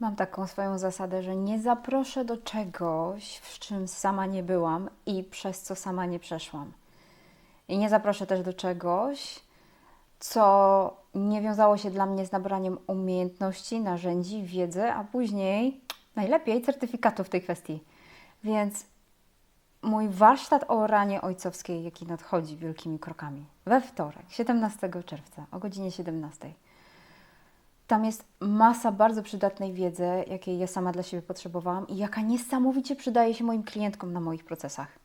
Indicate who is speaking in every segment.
Speaker 1: Mam taką swoją zasadę, że nie zaproszę do czegoś, w czym sama nie byłam i przez co sama nie przeszłam. I nie zaproszę też do czegoś, co nie wiązało się dla mnie z nabraniem umiejętności, narzędzi, wiedzy, a później najlepiej certyfikatu w tej kwestii. Więc mój warsztat o ranie ojcowskiej, jaki nadchodzi wielkimi krokami, we wtorek, 17 czerwca o godzinie 17. Tam jest masa bardzo przydatnej wiedzy, jakiej ja sama dla siebie potrzebowałam i jaka niesamowicie przydaje się moim klientkom na moich procesach.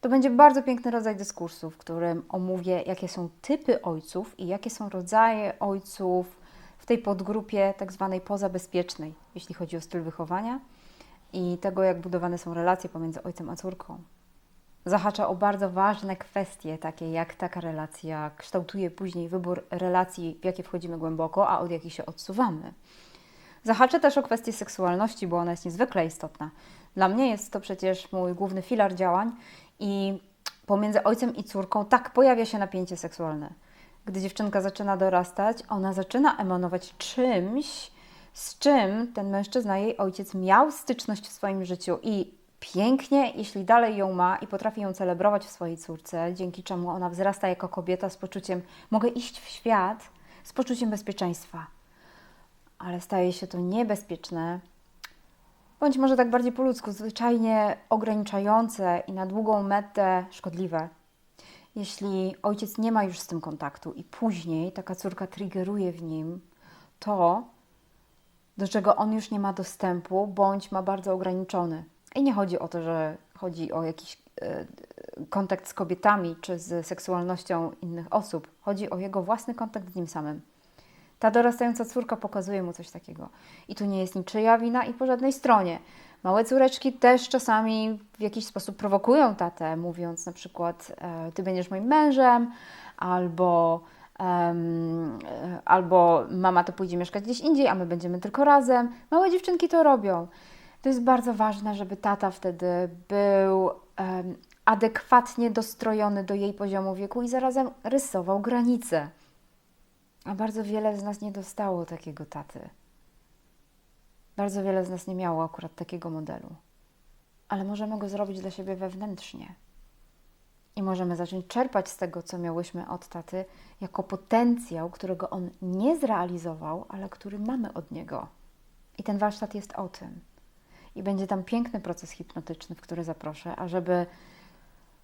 Speaker 1: To będzie bardzo piękny rodzaj dyskursu, w którym omówię, jakie są typy ojców i jakie są rodzaje ojców w tej podgrupie tak zwanej pozabezpiecznej, jeśli chodzi o styl wychowania i tego, jak budowane są relacje pomiędzy ojcem a córką. Zahacza o bardzo ważne kwestie, takie jak taka relacja kształtuje później wybór relacji, w jakie wchodzimy głęboko, a od jakich się odsuwamy. Zahaczę też o kwestię seksualności, bo ona jest niezwykle istotna. Dla mnie jest to przecież mój główny filar działań i pomiędzy ojcem i córką tak pojawia się napięcie seksualne. Gdy dziewczynka zaczyna dorastać, ona zaczyna emanować czymś, z czym ten mężczyzna, jej ojciec, miał styczność w swoim życiu i pięknie, jeśli dalej ją ma i potrafi ją celebrować w swojej córce, dzięki czemu ona wzrasta jako kobieta z poczuciem, mogę iść w świat z poczuciem bezpieczeństwa. Ale staje się to niebezpieczne, bądź może tak bardziej po ludzku, zwyczajnie ograniczające i na długą metę szkodliwe. Jeśli ojciec nie ma już z tym kontaktu i później taka córka triggeruje w nim to, do czego on już nie ma dostępu, bądź ma bardzo ograniczony. I nie chodzi o to, że chodzi o jakiś e, kontakt z kobietami czy z seksualnością innych osób. Chodzi o jego własny kontakt z nim samym. Ta dorastająca córka pokazuje mu coś takiego. I tu nie jest niczyja wina i po żadnej stronie. Małe córeczki też czasami w jakiś sposób prowokują tatę, mówiąc na przykład: e, Ty będziesz moim mężem, albo, e, albo mama to pójdzie mieszkać gdzieś indziej, a my będziemy tylko razem. Małe dziewczynki to robią. To jest bardzo ważne, żeby tata wtedy był em, adekwatnie dostrojony do jej poziomu wieku i zarazem rysował granice. A bardzo wiele z nas nie dostało takiego taty. Bardzo wiele z nas nie miało akurat takiego modelu. Ale możemy go zrobić dla siebie wewnętrznie. I możemy zacząć czerpać z tego, co miałyśmy od taty, jako potencjał, którego on nie zrealizował, ale który mamy od niego. I ten warsztat jest o tym. I będzie tam piękny proces hipnotyczny, w który zaproszę, ażeby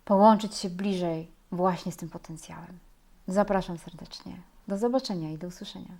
Speaker 1: połączyć się bliżej właśnie z tym potencjałem. Zapraszam serdecznie. Do zobaczenia i do usłyszenia.